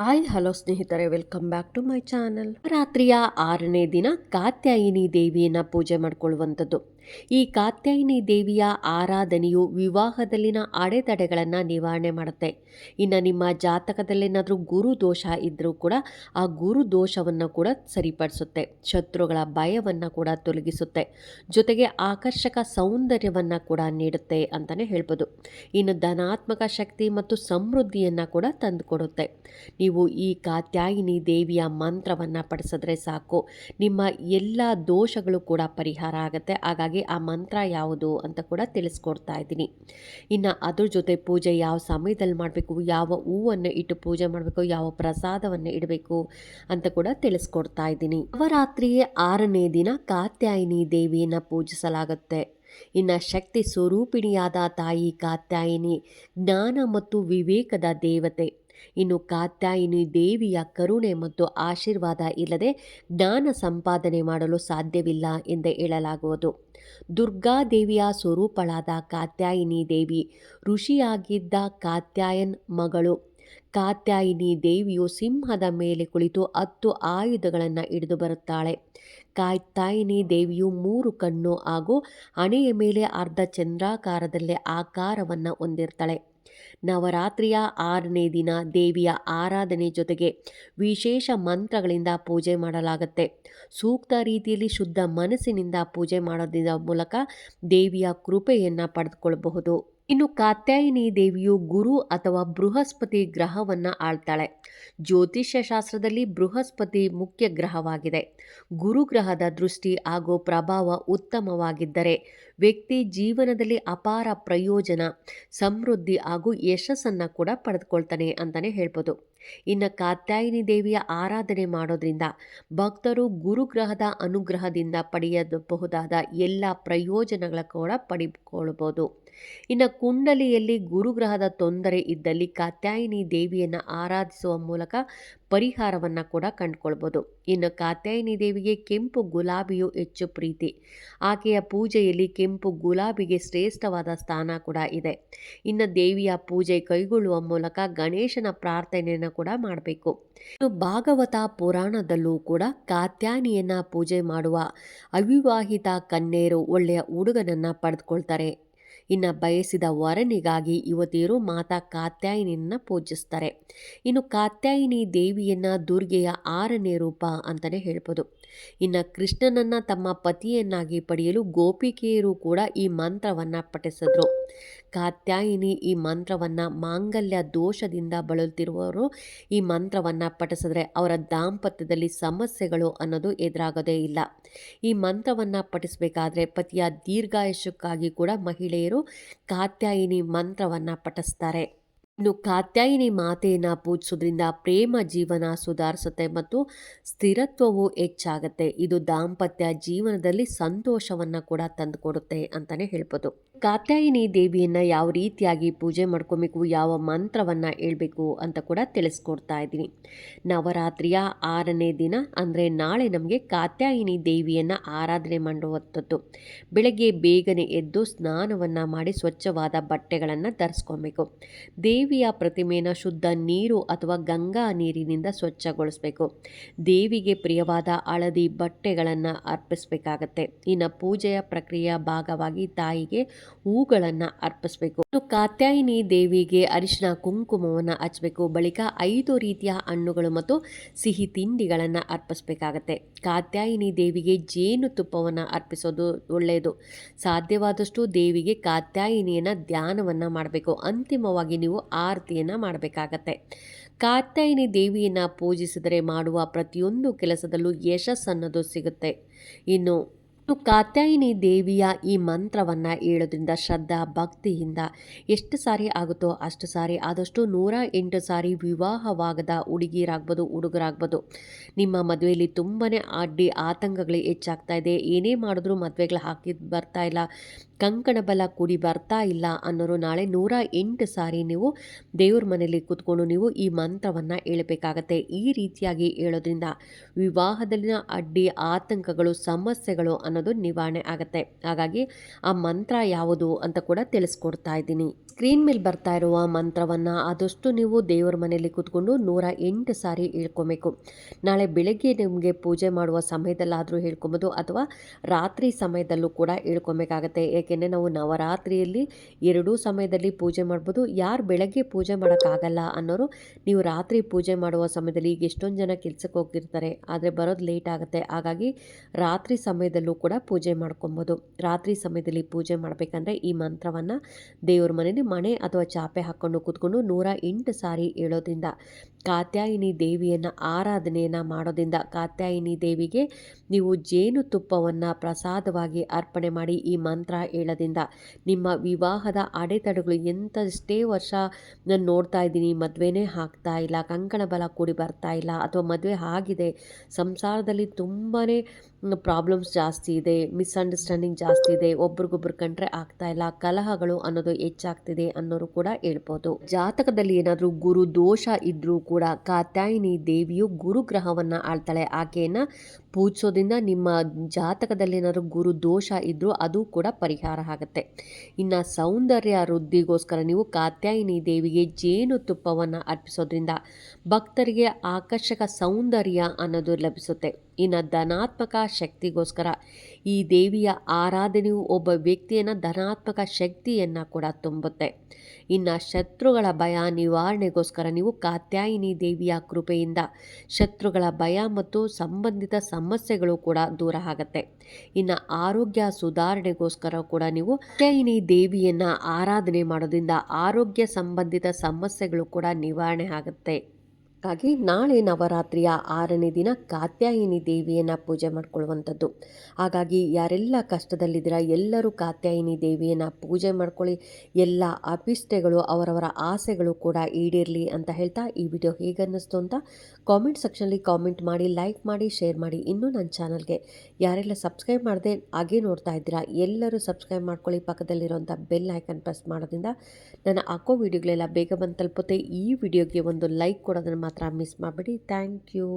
Hi, hello ಸ್ನೇಹಿತರೆ, welcome back to my channel. ರಾತ್ರಿಯ ಆರನೇ ದಿನ ಕಾತ್ಯಾಯಿನಿ ದೇವಿಯನ್ನ ಪೂಜೆ ಮಾಡ್ಕೊಳ್ಳುವಂಥದ್ದು. ಈ ಕಾತ್ಯಾಯಿನಿ ದೇವಿಯ ಆರಾಧನೆಯು ವಿವಾಹದಲ್ಲಿನ ಅಡೆತಡೆಗಳನ್ನು ನಿವಾರಣೆ ಮಾಡುತ್ತೆ. ಇನ್ನು ನಿಮ್ಮ ಜಾತಕದಲ್ಲೇನಾದರೂ ಗುರು ದೋಷ ಇದ್ದರೂ ಕೂಡ ಆ ಗುರು ದೋಷವನ್ನು ಕೂಡ ಸರಿಪಡಿಸುತ್ತೆ. ಶತ್ರುಗಳ ಭಯವನ್ನು ಕೂಡ ತೊಲಗಿಸುತ್ತೆ. ಜೊತೆಗೆ ಆಕರ್ಷಕ ಸೌಂದರ್ಯವನ್ನು ಕೂಡ ನೀಡುತ್ತೆ ಅಂತಲೇ ಹೇಳ್ಬೋದು. ಇನ್ನು ಧನಾತ್ಮಕ ಶಕ್ತಿ ಮತ್ತು ಸಮೃದ್ಧಿಯನ್ನು ಕೂಡ ತಂದುಕೊಡುತ್ತೆ. ನೀವು ಈ ಕಾತ್ಯಾಯಿನಿ ದೇವಿಯ ಮಂತ್ರವನ್ನು ಪಡಿಸಿದ್ರೆ ಸಾಕು. ನಿಮ್ಮ ಎಲ್ಲ ದೋಷಗಳು ಕೂಡ ಪರಿಹಾರ ಆಗುತ್ತೆ. ಹಾಗಾಗಿ ಆ ಮಂತ್ರ ಯಾವುದು ಅಂತ ಕೂಡ ತಿಳಿಸ್ಕೊಡ್ತಾ ಇದ್ದೀನಿ. ಇನ್ನು ಅದ್ರ ಜೊತೆ ಪೂಜೆ ಯಾವ ಸಮಯದಲ್ಲಿ ಮಾಡಬೇಕು, ಯಾವ ಹೂವನ್ನು ಇಟ್ಟು ಪೂಜೆ ಮಾಡಬೇಕು, ಯಾವ ಪ್ರಸಾದವನ್ನು ಇಡಬೇಕು ಅಂತ ಕೂಡ ತಿಳಿಸ್ಕೊಡ್ತಾ ಇದ್ದೀನಿ. ನವರಾತ್ರಿಯೇ ಆರನೇ ದಿನ ಕಾತ್ಯಾಯಿನಿ ದೇವಿಯನ್ನು ಪೂಜಿಸಲಾಗುತ್ತೆ. ಇನ್ನು ಶಕ್ತಿ ಸ್ವರೂಪಿಣಿಯಾದ ತಾಯಿ ಕಾತ್ಯಾಯಿನಿ, ಜ್ಞಾನ ಮತ್ತು ವಿವೇಕದ ದೇವತೆ. ಇನ್ನು ಕಾತ್ಯಾಯಿನಿ ದೇವಿಯ ಕರುಣೆ ಮತ್ತು ಆಶೀರ್ವಾದ ಇಲ್ಲದೆ ಜ್ಞಾನ ಸಂಪಾದನೆ ಮಾಡಲು ಸಾಧ್ಯವಿಲ್ಲ ಎಂದೇ ಹೇಳಲಾಗುವುದು. ದುರ್ಗಾದೇವಿಯ ಸ್ವರೂಪಳಾದ ಕಾತ್ಯಾಯಿನಿ ದೇವಿ, ಋಷಿಯಾಗಿದ್ದ ಕಾತ್ಯಾಯನ್ ಮಗಳು. ಕಾತ್ಯಾಯಿನಿ ದೇವಿಯು ಸಿಂಹದ ಮೇಲೆ ಕುಳಿತು ಹತ್ತು ಆಯುಧಗಳನ್ನು ಹಿಡಿದು ಬರುತ್ತಾಳೆ. ಕಾತ್ಯಾಯಿನಿ ದೇವಿಯು ಮೂರು ಕಣ್ಣು ಹಾಗೂ ಹಣೆಯ ಮೇಲೆ ಅರ್ಧ ಚಂದ್ರಾಕಾರದಲ್ಲೇ ಆಕಾರವನ್ನು ಹೊಂದಿರ್ತಾಳೆ. ನವರಾತ್ರಿಯ ಆರನೇ ದಿನ ದೇವಿಯ ಆರಾಧನೆ ಜೊತೆಗೆ ವಿಶೇಷ ಮಂತ್ರಗಳಿಂದ ಪೂಜೆ ಮಾಡಲಾಗುತ್ತೆ. ಸೂಕ್ತ ರೀತಿಯಲ್ಲಿ ಶುದ್ಧ ಮನಸ್ಸಿನಿಂದ ಪೂಜೆ ಮಾಡೋದ್ರ ಮೂಲಕ ದೇವಿಯ ಕೃಪೆಯನ್ನು ಪಡೆದುಕೊಳ್ಳಬಹುದು. ಇನ್ನು ಕಾತ್ಯಾಯಿನಿ ದೇವಿಯು ಗುರು ಅಥವಾ ಬೃಹಸ್ಪತಿ ಗ್ರಹವನ್ನು ಆಳ್ತಾಳೆ. ಜ್ಯೋತಿಷ್ಯ ಶಾಸ್ತ್ರದಲ್ಲಿ ಬೃಹಸ್ಪತಿ ಮುಖ್ಯ ಗ್ರಹವಾಗಿದೆ. ಗುರು ಗ್ರಹದ ದೃಷ್ಟಿ ಹಾಗೂ ಪ್ರಭಾವ ಉತ್ತಮವಾಗಿದ್ದರೆ ವ್ಯಕ್ತಿ ಜೀವನದಲ್ಲಿ ಅಪಾರ ಪ್ರಯೋಜನ, ಸಮೃದ್ಧಿ ಹಾಗೂ ಯಶಸ್ಸನ್ನು ಕೂಡ ಪಡೆದುಕೊಳ್ತಾನೆ ಅಂತಲೇ ಹೇಳ್ಬೋದು. ಇನ್ನು ಕಾತ್ಯಾಯಿನಿ ದೇವಿಯ ಆರಾಧನೆ ಮಾಡೋದ್ರಿಂದ ಭಕ್ತರು ಗುರುಗ್ರಹದ ಅನುಗ್ರಹದಿಂದ ಪಡೆಯಬಹುದಾದ ಎಲ್ಲ ಪ್ರಯೋಜನಗಳ ಕೂಡ ಪಡಿಕೊಳ್ಳಬಹುದು ಇನ್ನು ಕುಂಡಲಿಯಲ್ಲಿ ಗುರುಗ್ರಹದ ತೊಂದರೆ ಇದ್ದಲ್ಲಿ ಕಾತ್ಯಾಯಿನಿ ದೇವಿಯನ್ನು ಆರಾಧಿಸುವ ಮೂಲಕ ಪರಿಹಾರವನ್ನು ಕೂಡ ಕಂಡುಕೊಳ್ಬೋದು. ಇನ್ನು ಕಾತ್ಯಾಯಿನಿ ದೇವಿಗೆ ಕೆಂಪು ಗುಲಾಬಿಯು ಹೆಚ್ಚು ಪ್ರೀತಿ. ಆಕೆಯ ಪೂಜೆಯಲ್ಲಿ ಕೆಂಪು ಗುಲಾಬಿಗೆ ಶ್ರೇಷ್ಠವಾದ ಸ್ಥಾನ ಕೂಡ ಇದೆ. ಇನ್ನು ದೇವಿಯ ಪೂಜೆ ಕೈಗೊಳ್ಳುವ ಮೂಲಕ ಗಣೇಶನ ಪ್ರಾರ್ಥನೆಯನ್ನು ಕೂಡ ಮಾಡಬೇಕು. ಇನ್ನು ಭಾಗವತ ಪುರಾಣದಲ್ಲೂ ಕೂಡ ಕಾತ್ಯಾನಿಯನ್ನ ಪೂಜೆ ಮಾಡುವ ಅವಿವಾಹಿತ ಕನ್ಯೆಯರು ಒಳ್ಳೆಯ ಹುಡುಗನನ್ನು ಪಡೆದುಕೊಳ್ತಾರೆ. ಇನ್ನು ಬಯಸಿದ ವರನಿಗಾಗಿ ಯುವತಿಯರು ಮಾತಾ ಕಾತ್ಯಾಯಿನಿಯನ್ನು ಪೂಜಿಸ್ತಾರೆ. ಇನ್ನು ಕಾತ್ಯಾಯಿನಿ ದೇವಿಯನ್ನು ದುರ್ಗೆಯ ಆರನೇ ರೂಪ ಅಂತಲೇ ಹೇಳ್ಬೋದು. ಇನ್ನು ಕೃಷ್ಣನನ್ನು ತಮ್ಮ ಪತಿಯನ್ನಾಗಿ ಪಡೆಯಲು ಗೋಪಿಕೆಯರು ಕೂಡ ಈ ಮಂತ್ರವನ್ನು ಪಠಿಸಿದ್ರು. ಕಾತ್ಯಾಯಿನಿ ಈ ಮಂತ್ರವನ್ನು ಮಾಂಗಲ್ಯ ದೋಷದಿಂದ ಬಳಲುತ್ತಿರುವವರು ಈ ಮಂತ್ರವನ್ನು ಪಠಿಸಿದ್ರೆ ಅವರ ದಾಂಪತ್ಯದಲ್ಲಿ ಸಮಸ್ಯೆಗಳು ಅನ್ನೋದು ಎದುರಾಗೋದೇ ಇಲ್ಲ. ಈ ಮಂತ್ರವನ್ನು ಪಠಿಸಬೇಕಾದ್ರೆ ಪತಿಯ ದೀರ್ಘಾಯುಷಕ್ಕಾಗಿ ಕೂಡ ಮಹಿಳೆಯರು ಕಾತ್ಯಾಯಿನಿ ಮಂತ್ರವನ್ನು ಪಠಿಸ್ತಾರೆ. ಇನ್ನು ಕಾತ್ಯಾಯಿನಿ ಮಾತೆಯನ್ನು ಪೂಜಿಸೋದ್ರಿಂದ ಪ್ರೇಮ ಜೀವನ ಸುಧಾರಿಸುತ್ತೆ ಮತ್ತು ಸ್ಥಿರತ್ವವು ಹೆಚ್ಚಾಗುತ್ತೆ. ಇದು ದಾಂಪತ್ಯ ಜೀವನದಲ್ಲಿ ಸಂತೋಷವನ್ನು ಕೂಡ ತಂದುಕೊಡುತ್ತೆ ಅಂತಲೇ ಹೇಳ್ಬೋದು. ಕಾತ್ಯಾಯಿನಿ ದೇವಿಯನ್ನು ಯಾವ ರೀತಿಯಾಗಿ ಪೂಜೆ ಮಾಡ್ಕೊಬೇಕು, ಯಾವ ಮಂತ್ರವನ್ನು ಹೇಳಬೇಕು ಅಂತ ಕೂಡ ತಿಳಿಸ್ಕೊಡ್ತಾ ಇದ್ದೀನಿ. ನವರಾತ್ರಿಯ ಆರನೇ ದಿನ ಅಂದರೆ ನಾಳೆ ನಮಗೆ ಕಾತ್ಯಾಯಿನಿ ದೇವಿಯನ್ನು ಆರಾಧನೆ ಮಾಡುವಂಥದ್ದು. ಬೆಳಗ್ಗೆ ಬೇಗನೆ ಎದ್ದು ಸ್ನಾನವನ್ನು ಮಾಡಿ ಸ್ವಚ್ಛವಾದ ಬಟ್ಟೆಗಳನ್ನು ಧರಿಸ್ಕೊಬೇಕು. ದೇವಿಯ ಪ್ರತಿಮೆಯನ್ನು ಶುದ್ಧ ನೀರು ಅಥವಾ ಗಂಗಾ ನೀರಿನಿಂದ ಸ್ವಚ್ಛಗೊಳಿಸಬೇಕು. ದೇವಿಗೆ ಪ್ರಿಯವಾದ ಹಳದಿ ಬಟ್ಟೆಗಳನ್ನು ಅರ್ಪಿಸಬೇಕಾಗತ್ತೆ. ಇನ್ನು ಪೂಜೆಯ ಪ್ರಕ್ರಿಯೆಯ ಭಾಗವಾಗಿ ತಾಯಿಗೆ ಹೂಗಳನ್ನು ಅರ್ಪಿಸಬೇಕು. ಕಾತ್ಯಾಯಿನಿ ದೇವಿಗೆ ಅರಿಶಿನ ಕುಂಕುಮವನ್ನು ಹಚ್ಚಬೇಕು ಬಳಿಕ ಐದು ರೀತಿಯ ಹಣ್ಣುಗಳು ಮತ್ತು ಸಿಹಿ ತಿಂಡಿಗಳನ್ನು ಅರ್ಪಿಸಬೇಕಾಗತ್ತೆ. ಕಾತ್ಯಾಯಿನಿ ದೇವಿಗೆ ಜೇನು ತುಪ್ಪವನ್ನು ಅರ್ಪಿಸೋದು ಒಳ್ಳೆಯದು. ಸಾಧ್ಯವಾದಷ್ಟು ದೇವಿಗೆ ಕಾತ್ಯಾಯಿನಿಯನ್ನು ಧ್ಯಾನವನ್ನು ಮಾಡಬೇಕು. ಅಂತಿಮವಾಗಿ ನೀವು ಆರತಿಯನ್ನು ಮಾಡಬೇಕಾಗತ್ತೆ. ಕಾತ್ಯಾಯಿನಿ ದೇವಿಯನ್ನು ಪೂಜಿಸಿದರೆ ಮಾಡುವ ಪ್ರತಿಯೊಂದು ಕೆಲಸದಲ್ಲೂ ಯಶಸ್ಸನ್ನೋದು ಸಿಗುತ್ತೆ. ಇನ್ನು ಕಾತ್ಯಾಯಿನಿ ದೇವಿಯ ಈ ಮಂತ್ರವನ್ನು ಹೇಳೋದ್ರಿಂದ ಶ್ರದ್ಧಾ, ಭಕ್ತಿಯಿಂದ ಎಷ್ಟು ಸಾರಿ ಆಗುತ್ತೋ ಅಷ್ಟು ಸಾರಿ, ಆದಷ್ಟು ನೂರ ಎಂಟು ಸಾರಿ ವಿವಾಹವಾಗದ ಹುಡುಗಿರಾಗ್ಬೋದು ಹುಡುಗರಾಗ್ಬೋದು. ನಿಮ್ಮ ಮದುವೆಯಲ್ಲಿ ತುಂಬಾ ಅಡ್ಡಿ ಆತಂಕಗಳು ಹೆಚ್ಚಾಗ್ತಾ ಇದೆ. ಏನೇ ಮಾಡಿದ್ರೂ ಮದುವೆಗಳು ಹಾಕಿ ಬರ್ತಾ ಇಲ್ಲ. ಕಂಕಣ ಬಲ ಕೂಡಿ ಬರ್ತಾ ಇಲ್ಲ ಅನ್ನೋರು ನಾಳೆ ನೂರ ಎಂಟು ಸಾರಿ ನೀವು ದೇವ್ರ ಮನೆಯಲ್ಲಿ ಕೂತ್ಕೊಂಡು ನೀವು ಈ ಮಂತ್ರವನ್ನು ಹೇಳಬೇಕಾಗತ್ತೆ. ಈ ರೀತಿಯಾಗಿ ಹೇಳೋದ್ರಿಂದ ವಿವಾಹದಲ್ಲಿನ ಅಡ್ಡಿ, ಆತಂಕಗಳು, ಸಮಸ್ಯೆಗಳು ಅನ್ನೋದು ನಿವಾರಣೆ ಆಗುತ್ತೆ. ಹಾಗಾಗಿ ಆ ಮಂತ್ರ ಯಾವುದು ಅಂತ ಕೂಡ ತಿಳಿಸ್ಕೊಡ್ತಾ ಇದ್ದೀನಿ. ಸ್ಕ್ರೀನ್ ಮೇಲೆ ಬರ್ತಾ ಇರುವ ಮಂತ್ರವನ್ನು ಆದಷ್ಟು ನೀವು ದೇವರ ಮನೆಯಲ್ಲಿ ಕೂತ್ಕೊಂಡು ನೂರ ಎಂಟು ಸಾರಿ ಹೇಳ್ಕೊಬೇಕು. ನಾಳೆ ಬೆಳಗ್ಗೆ ನಿಮಗೆ ಪೂಜೆ ಮಾಡುವ ಸಮಯದಲ್ಲಾದರೂ ಹೇಳ್ಕೊಬೋದು ಅಥವಾ ರಾತ್ರಿ ಸಮಯದಲ್ಲೂ ಕೂಡ ಹೇಳ್ಕೊಬೇಕಾಗತ್ತೆ. ಏಕೆಂದರೆ ನಾವು ನವರಾತ್ರಿಯಲ್ಲಿ ಎರಡೂ ಸಮಯದಲ್ಲಿ ಪೂಜೆ ಮಾಡ್ಬೋದು. ಯಾರು ಬೆಳಗ್ಗೆ ಪೂಜೆ ಮಾಡೋಕ್ಕಾಗಲ್ಲ ಅನ್ನೋರು ನೀವು ರಾತ್ರಿ ಪೂಜೆ ಮಾಡುವ ಸಮಯದಲ್ಲಿ ಈಗ ಎಷ್ಟೊಂದು ಜನ ಕೆಲಸಕ್ಕೆ ಹೋಗಿರ್ತಾರೆ. ಆದರೆ ಬರೋದು ಲೇಟ್ ಆಗುತ್ತೆ. ಹಾಗಾಗಿ ರಾತ್ರಿ ಸಮಯದಲ್ಲೂ ಕೂಡ ಪೂಜೆ ಮಾಡ್ಕೊಬೋದು. ರಾತ್ರಿ ಸಮಯದಲ್ಲಿ ಪೂಜೆ ಮಾಡಬೇಕಂದ್ರೆ ಈ ಮಂತ್ರವನ್ನು ದೇವ್ರ ಮನೇಲಿ ಮಣೆ ಅಥವಾ ಚಾಪೆ ಹಾಕ್ಕೊಂಡು ಕೂತ್ಕೊಂಡು ನೂರ ಎಂಟು ಸಾರಿ ಹೇಳೋದ್ರಿಂದ ಕಾತ್ಯಾಯಿನಿ ದೇವಿಯನ್ನು ಆರಾಧನೆಯನ್ನು ಮಾಡೋದ್ರಿಂದ ಕಾತ್ಯಾಯಿನಿ ದೇವಿಗೆ ನೀವು ಜೇನುತುಪ್ಪವನ್ನು ಪ್ರಸಾದವಾಗಿ ಅರ್ಪಣೆ ಮಾಡಿ ಈ ಮಂತ್ರ ಹೇಳೋದ್ರಿಂದ ನಿಮ್ಮ ವಿವಾಹದ ಅಡೆತಡೆಗಳು ಎಂಥಷ್ಟೇ ವರ್ಷ ನಾನು ನೋಡ್ತಾ ಇದ್ದೀನಿ, ಮದುವೆನೇ ಆಗ್ತಾ ಇಲ್ಲ, ಕಂಕಣ ಬಲ ಕೂಡಿ ಬರ್ತಾ ಇಲ್ಲ ಅಥವಾ ಮದುವೆ ಆಗಿದೆ, ಸಂಸಾರದಲ್ಲಿ ತುಂಬಾ ಪ್ರಾಬ್ಲಮ್ಸ್ ಜಾಸ್ತಿ ಇದೆ ಮಿಸ್ಅಂಡರ್ಸ್ಟ್ಯಾಂಡಿಂಗ್ ಜಾಸ್ತಿ ಇದೆ ಒಬ್ರಿಗೊಬ್ರು ಕಂಡ್ರೆ ಆಗ್ತಾ ಇಲ್ಲ, ಕಲಹಗಳು ಅನ್ನೋದು ಹೆಚ್ಚಾಗ್ತಿದೆ ಅನ್ನೋರು ಕೂಡ ಹೇಳ್ಬೋದು. ಜಾತಕದಲ್ಲಿ ಏನಾದರೂ ಗುರು ದೋಷ ಇದ್ರೂ ಕೂಡ ಕಾತ್ಯಾಯಿನಿ ದೇವಿಯು ಗುರುಗ್ರಹವನ್ನು ಆಳ್ತಾಳೆ. ಆಕೆಯನ್ನ ಪೂಜಿಸೋದ್ರಿಂದ ನಿಮ್ಮ ಜಾತಕದಲ್ಲಿ ಏನಾದರೂ ಗುರು ದೋಷ ಇದ್ರೂ ಅದು ಕೂಡ ಪರಿಹಾರ ಆಗುತ್ತೆ. ಇನ್ನು ಸೌಂದರ್ಯ ವೃದ್ಧಿಗೋಸ್ಕರ ನೀವು ಕಾತ್ಯಾಯಿನಿ ದೇವಿಗೆ ಜೇನು ತುಪ್ಪವನ್ನು ಅರ್ಪಿಸೋದ್ರಿಂದ ಭಕ್ತರಿಗೆ ಆಕರ್ಷಕ ಸೌಂದರ್ಯ ಅನ್ನೋದು ಲಭಿಸುತ್ತೆ. ಇನ್ನು ಧನಾತ್ಮಕ ಶಕ್ತಿಗೋಸ್ಕರ ಈ ದೇವಿಯ ಆರಾಧನೆಯು ಒಬ್ಬ ವ್ಯಕ್ತಿಯನ್ನು ಧನಾತ್ಮಕ ಶಕ್ತಿಯನ್ನು ಕೂಡ ತುಂಬುತ್ತೆ. ಇನ್ನು ಶತ್ರುಗಳ ಭಯ ನಿವಾರಣೆಗೋಸ್ಕರ ನೀವು ಕಾತ್ಯಾಯಿನಿ ದೇವಿಯ ಕೃಪೆಯಿಂದ ಶತ್ರುಗಳ ಭಯ ಮತ್ತು ಸಂಬಂಧಿತ ಸಮಸ್ಯೆಗಳು ಕೂಡ ದೂರ ಆಗುತ್ತೆ. ಇನ್ನು ಆರೋಗ್ಯ ಸುಧಾರಣೆಗೋಸ್ಕರ ಕೂಡ ನೀವು ಕಾತ್ಯಾಯಿನಿ ದೇವಿಯನ್ನು ಆರಾಧನೆ ಮಾಡೋದ್ರಿಂದ ಆರೋಗ್ಯ ಸಂಬಂಧಿತ ಸಮಸ್ಯೆಗಳು ಕೂಡ ನಿವಾರಣೆ ಆಗುತ್ತೆ. ಹಾಗಾಗಿ ನಾಳೆ ನವರಾತ್ರಿಯ ಆರನೇ ದಿನ ಕಾತ್ಯಾಯಿನಿ ದೇವಿಯನ್ನು ಪೂಜೆ ಮಾಡ್ಕೊಳ್ಳುವಂಥದ್ದು. ಹಾಗಾಗಿ ಯಾರೆಲ್ಲ ಕಷ್ಟದಲ್ಲಿದ್ದೀರಾ, ಎಲ್ಲರೂ ಕಾತ್ಯಾಯಿನಿ ದೇವಿಯನ್ನು ಪೂಜೆ ಮಾಡ್ಕೊಳ್ಳಿ. ಎಲ್ಲ ಅಭಿಷ್ಟೆಗಳು ಅವರವರ ಆಸೆಗಳು ಕೂಡ ಈಡೇರಲಿ ಅಂತ ಹೇಳ್ತಾ ಈ ವಿಡಿಯೋ ಹೇಗನ್ನಿಸ್ತು ಅಂತ ಕಾಮೆಂಟ್ ಸೆಕ್ಷನಲ್ಲಿ ಕಾಮೆಂಟ್ ಮಾಡಿ, ಲೈಕ್ ಮಾಡಿ, ಶೇರ್ ಮಾಡಿ ಇನ್ನೂ ನನ್ನ ಚಾನಲ್ಗೆ. ಯಾರೆಲ್ಲ ಸಬ್ಸ್ಕ್ರೈಬ್ ಮಾಡದೆ ಹಾಗೆ ನೋಡ್ತಾ ಇದ್ದೀರಾ, ಎಲ್ಲರೂ ಸಬ್ಸ್ಕ್ರೈಬ್ ಮಾಡ್ಕೊಳ್ಳಿ. ಪಕ್ಕದಲ್ಲಿರುವಂಥ ಬೆಲ್ ಐಕನ್ ಪ್ರೆಸ್ ಮಾಡೋದ್ರಿಂದ ನಾನು ಹಾಕೋ ವೀಡಿಯೋಗಳೆಲ್ಲ ಬೇಗ ಬಂದು ತಲುಪುತ್ತೆ. ಈ ವಿಡಿಯೋಗೆ ಒಂದು ಲೈಕ್ ಕೊಡೋದನ್ನು ಮಾತ್ರ ಮಿಸ್ ಮಾಡಬೇಡಿ. Thank you.